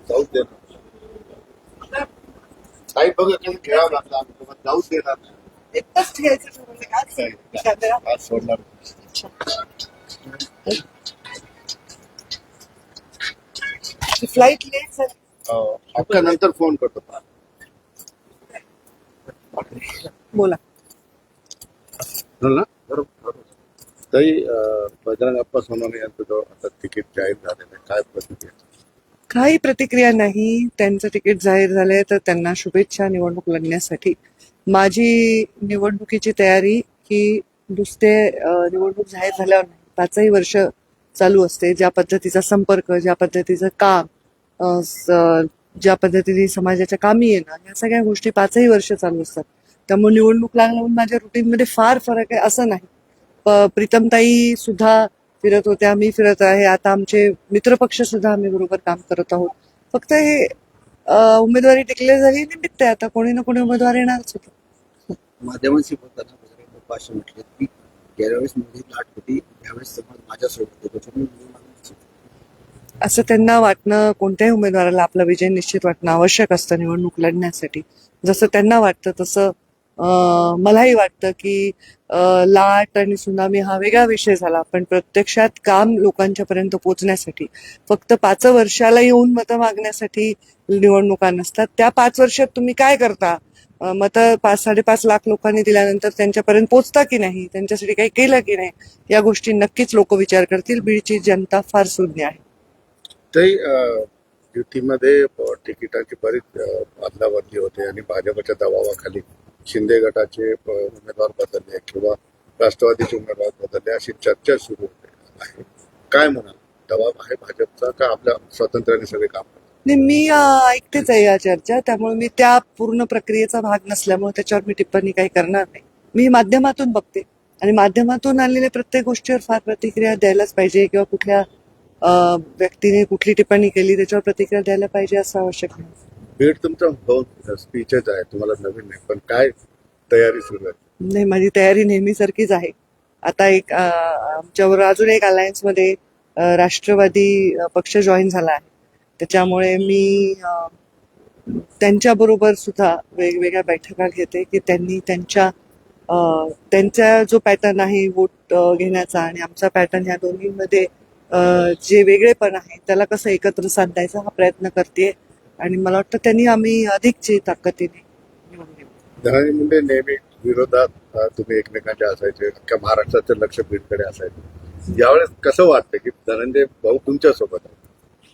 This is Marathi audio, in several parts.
जाऊ दे काही बघा काही खेळावं लागला जाऊच देणार नाही. ठेवायचं सोडणार फ्लाईट लेट झाली आपल्या नंतर फोन करतो बोला ना अं, बजरंग अप्पा सोनवणे यांचं जो आता तिकीट जाहीर झालेलं आहे काय प्रतिक्रिया? काही प्रतिक्रिया नाही. त्यांचं तिकीट जाहीर झालंय तर त्यांना शुभेच्छा निवडणूक लढण्यासाठी. माझी निवडणुकीची तयारी ही नुसते निवडणूक जाहीर झाल्यावर नाही पाचही वर्ष चालू असते. ज्या पद्धतीचा संपर्क ज्या पद्धतीचं काम स- ज्या पद्धतीने समाजाच्या कामी येणं या सगळ्या गोष्टी पाचही वर्ष चालू असतात. त्यामुळे निवडणूक लागल्यावर माझ्या रुटीनमध्ये फार फरक आहे असं नाही. प्रीतमताई सुद्धा फिरत होत्या मी फिरत आहे. आता आमचे मित्रपक्ष सुद्धा आम्ही बरोबर काम करत आहोत. फक्त हे उमेदवारी डिक्लेअर झाली निमित्त आहे. आता कोणी ना कोणी उमेदवार येणारच होतं. माध्यमांशी बोलताना म्हटले की गेल्या वेळेस लाट होती यावेळेस समाज माझ्यासोबत. त्याच्यामुळे. असं त्यांना वाटणं कोणत्याही उमेदवाराला आपला विजय निश्चित वाटणं आवश्यक असतं निवडणूक लढण्यासाठी. जसं त्यांना वाटतं तसं मलाही वाटतं की लाट आणि सुनामी हा वेगळा विषय झाला. पण प्रत्यक्षात काम लोकांच्या पर्यंत पोहोचण्यासाठी फक्त पाच वर्षाला येऊन मतं मागण्यासाठी निवडणुका नसतात. त्या पाच वर्षात तुम्ही काय करता? मतं पाच साडेपाच लाख लोकांनी दिल्यानंतर त्यांच्यापर्यंत पोचता की नाही? त्यांच्यासाठी काही केलं की नाही? या गोष्टी नक्कीच लोक विचार करतील. बीडची जनता फार सुज्ञ आहे. ते युतीमध्ये तिकिटाची बरीच अदलाबदली होते आणि भाजपच्या दबावाखाली शिंदे गटाचे उमेदवार बदलले किंवा राष्ट्रवादीचे उमेदवार बदलले अशी चर्चा सुरू होते. आहे. काय म्हणाल? दबाव आहे भाजपचा का आपल्या स्वातंत्र्याने सगळे काम नाही मी ऐकतेच आहे या चर्चा. त्यामुळे मी त्या पूर्ण प्रक्रियेचा भाग नसल्यामुळे त्याच्यावर मी टिप्पणी काही करणार नाही. मी माध्यमातून बघते. आणि माध्यमातून आलेल्या प्रत्येक गोष्टीवर फार प्रतिक्रिया द्यायलाच पाहिजे किंवा कुठल्या व्यक्तीने कुठली टिप्पणी केली त्याच्यावर प्रतिक्रिया द्यायला पाहिजे असं आवश्यक नाही. बीड तुमचं हो स्पीचच आहे तुम्हाला नवीन नाही पण काय तयारी सुरू आहे? नाही माझी तयारी नेहमीसारखीच आहे. आता एक आमच्यावर अजून एक अलायन्समध्ये राष्ट्रवादी पक्ष जॉईन झाला आहे. त्याच्यामुळे मी त्यांच्याबरोबर सुद्धा वेगवेगळ्या बैठका घेते की त्यांनी त्यांच्या त्यांचा जो पॅटर्न आहे वोट घेण्याचा आणि आमचा पॅटर्न या दोन्हीमध्ये जे वेगळेपण आहे त्याला कसं एकत्र साधायचा हा प्रयत्न करते आणि मला वाटतं त्यांनी आम्ही अधिकची ताकदीने निवडून धनंजय मुंडे नेहमी विरोधात तुम्ही एकमेकांच्या असायचे अख्ख्या महाराष्ट्राचं लक्ष बीडकडे असायचं. यावेळेस कसं वाटतं की धनंजय भाऊ तुमच्यासोबत आहे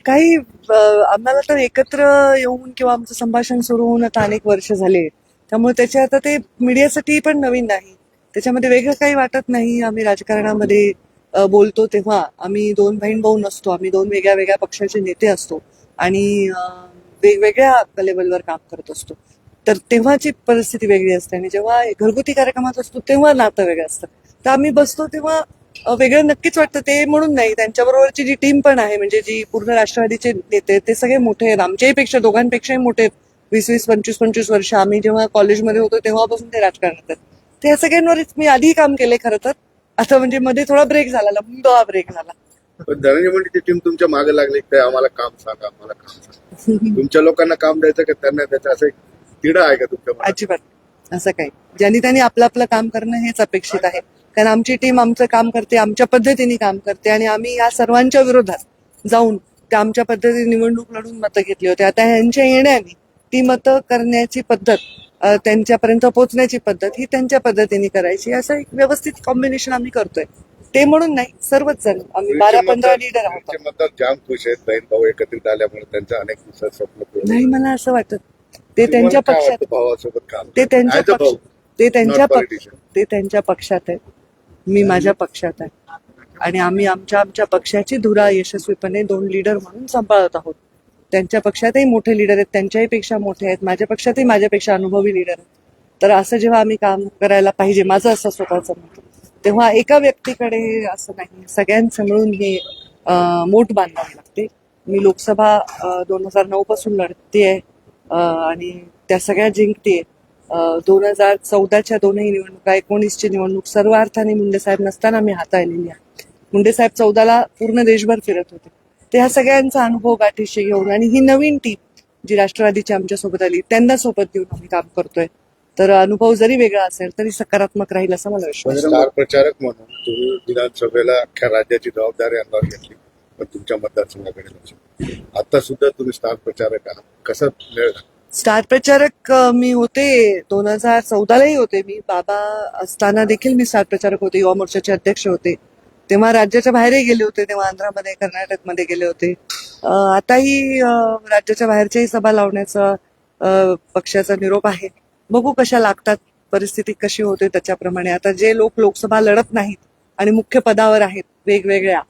काही आम्हाला तर एकत्र येऊन किंवा आमचं संभाषण सुरू होऊन आता अनेक वर्ष झाले. त्यामुळे त्याचे आता ते मीडियासाठी पण नवीन नाही. त्याच्यामध्ये वेगळं काही वाटत नाही. आम्ही राजकारणामध्ये बोलतो तेव्हा आम्ही दोन बहीण भाऊ नसतो. आम्ही दोन वेगळ्या वेगळ्या पक्षाचे नेते असतो. आणि वेगवेगळ्या लेवलवर काम करत असतो. तर तेव्हाची परिस्थिती वेगळी असते आणि जेव्हा घरगुती कार्यक्रमात असतो तेव्हा नातं वेगळं असतं. तर आम्ही बसतो तेव्हा वेगळं नक्कीच वाटतं. ते म्हणून नाही त्यांच्याबरोबरची जी टीम पण आहे म्हणजे जी पूर्ण राष्ट्रवादीचे नेते ते सगळे मोठे आहेत. आमच्याही पेक्षा दोघांपेक्षाही मोठे आहेत. वीस वीस पंचवीस पंचवीस वर्ष आम्ही जेव्हा कॉलेजमध्ये होतो तेव्हापासून ते राजकारणात आहेत ते सगळ्यांवरच मी आधी काम केले खरं तर. आता म्हणजे मध्ये थोडा ब्रेक झाला लंबा हा ब्रेक झाला. पण धनंजय मुंडेची टीम तुमच्या मागे लागली काय आम्हाला काम सांगा आम्हाला काम सांगा. तुमच्या लोकांना काम द्यायचं का त्यांना द्यायचं? असं एक तिढा आहे का तुमच्या अजिबात. असं काही. ज्यांनी त्यांनी आपलं आपलं काम करणं हेच अपेक्षित आहे. कारण आमची टीम आमचं काम करते आमच्या पद्धतीने काम करते आणि आम्ही या सर्वांच्या विरोधात जाऊन त्या आमच्या पद्धतीने निवडणूक लढून मतं घेतली होती. आता ह्यांच्या येण्याने ती मतं करण्याची पद्धत त्यांच्यापर्यंत पोहोचण्याची पद्धत ही त्यांच्या पद्धतीने करायची. असं एक व्यवस्थित कॉम्बिनेशन आम्ही करतोय. ते म्हणून नाही सर्वच जण. आम्ही बारा पंधरा लीडर आहोत. मतदार जाम खुश आहेत बहीण भाऊ एकत्रित आल्यामुळे त्यांचं अनेक दिवसात स्वप्न पूर्ण नाही मला असं वाटत ते तुम्हाला त्यांच्या काय पक्षात वाटतं भावासोबत काम ते त्यांच्या As a पक्ष भाऊ, ते त्यांच्या not पक्ष politician. ते त्यांच्या पक्षात आहे मी माझ्या पक्षात आहे. आणि आम्ही आमच्या आमच्या पक्षाची धुरा यशस्वीपणे दोन लीडर म्हणून सांभाळत आहोत. त्यांच्या पक्षातही मोठे लीडर आहेत त्यांच्याही पेक्षा मोठे आहेत माझ्या पक्षातही माझ्यापेक्षा अनुभवी लीडर आहेत. तर असं जेव्हा आम्ही काम करायला पाहिजे माझं असं स्वतःचं मत तेव्हा एका व्यक्तीकडे असं नाही. सगळ्यांचं मिळून हे मोठ बांधावी लागते. मी लोकसभा दोन हजार नऊ पासून लढते आणि त्या सगळ्या जिंकते दोन हजार चौदाच्या दोनही निवडणुका एकोणीसची निवडणूक सर्व अर्थाने मुंडे साहेब नसताना मी हाताळलेली आहे. मुंडे साहेब चौदाला पूर्ण देशभर फिरत होते. ते ह्या सगळ्यांचा अनुभव गाठीशी घेऊन आणि ही नवीन टीम जी राष्ट्रवादीची आमच्यासोबत आली त्यांना सोबत घेऊन आम्ही काम करतोय. तर अनुभव जरी वेगळा असेल तरी सकारात्मक राहील असा मला विश्वास. स्टार प्रचारक म्हणून तुम्ही विधानसभेला अख्ख्या राज्याची जबाबदारी अंगावर घेतली पण तुमच्या मतदारसंघाकडे लक्ष आता सुद्धा तुम्ही स्टार प्रचारक आहात. कसं मिळेल स्टार प्रचारक मी होते दोन हजार चौदालाही होते. मी बाबा असताना देखील मी स्टार प्रचारक होते युवा मोर्चाचे अध्यक्ष होते. तेव्हा राज्याच्या बाहेरही गेले होते तेव्हा आंध्रामध्ये कर्नाटकमध्ये गेले होते. आताही राज्याच्या बाहेरच्याही सभा लावण्याचा पक्षाचा निरोप आहे. बघू कशा लागतात परिस्थिती कशी होते त्याच्याप्रमाणे. आता जे लोक लोकसभा लढत नाहीत आणि मुख्य पदावर आहेत वेगवेगळ्या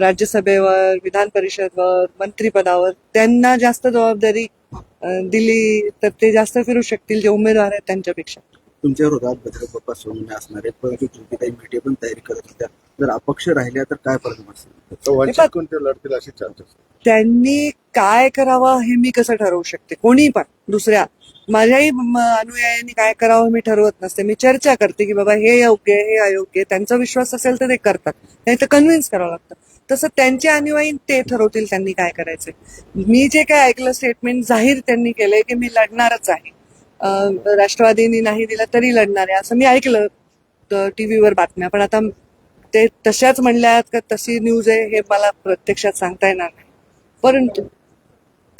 राज्यसभेवर विधान परिषदवर मंत्रीपदावर त्यांना जास्त जबाबदारी दिली तर ते जास्त फिरू शकतील जे उमेदवार आहेत त्यांच्यापेक्षा. तुमच्या विरोधात बाप्पा सोनवणे असणार आहेत परंतु ज्योतिताई मेटे पण तयारी करत होत्या. जर अपक्ष राहिल्या तर काय परिणाम असेल लढतील अशी चर्चा. त्यांनी काय करावं हे मी कसं ठरवू शकते? कोणी पण दुसऱ्या माझ्याही अनुयायांनी काय करावं मी ठरवत नसते. मी चर्चा करते की बाबा हे योग्य आहे, हे अयोग्य त्यांचा विश्वास असेल तर ते करतात. नाही तर कन्व्हिन्स करावं लागतं. तसं त्यांचे अनुयायी ते ठरवतील त्यांनी काय करायचंय. मी जे काय ऐकलं स्टेटमेंट जाहीर त्यांनी केलंय की मी लढणारच आहे. राष्ट्रवादीनी नाही दिला तरी लढणार आहे. असं मी ऐकलं टीव्हीवर बातम्या. पण आता ते तशाच म्हणल्यात का तशी न्यूज आहे हे मला प्रत्यक्षात सांगता येणार नाही. परंतु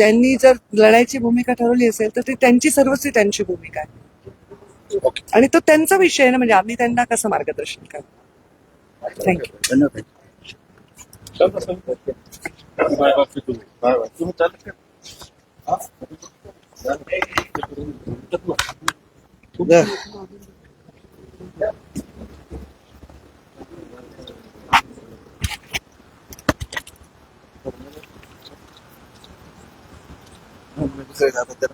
त्यांनी जर लढायची भूमिका ठरवली असेल तर ती त्यांची सर्वस्वी त्यांची भूमिका आहे. ओके आणि तो त्यांचा विषय आहे ना म्हणजे आम्ही त्यांना कसं मार्गदर्शन करू थँक्यू धन्यवाद. بخير ابدا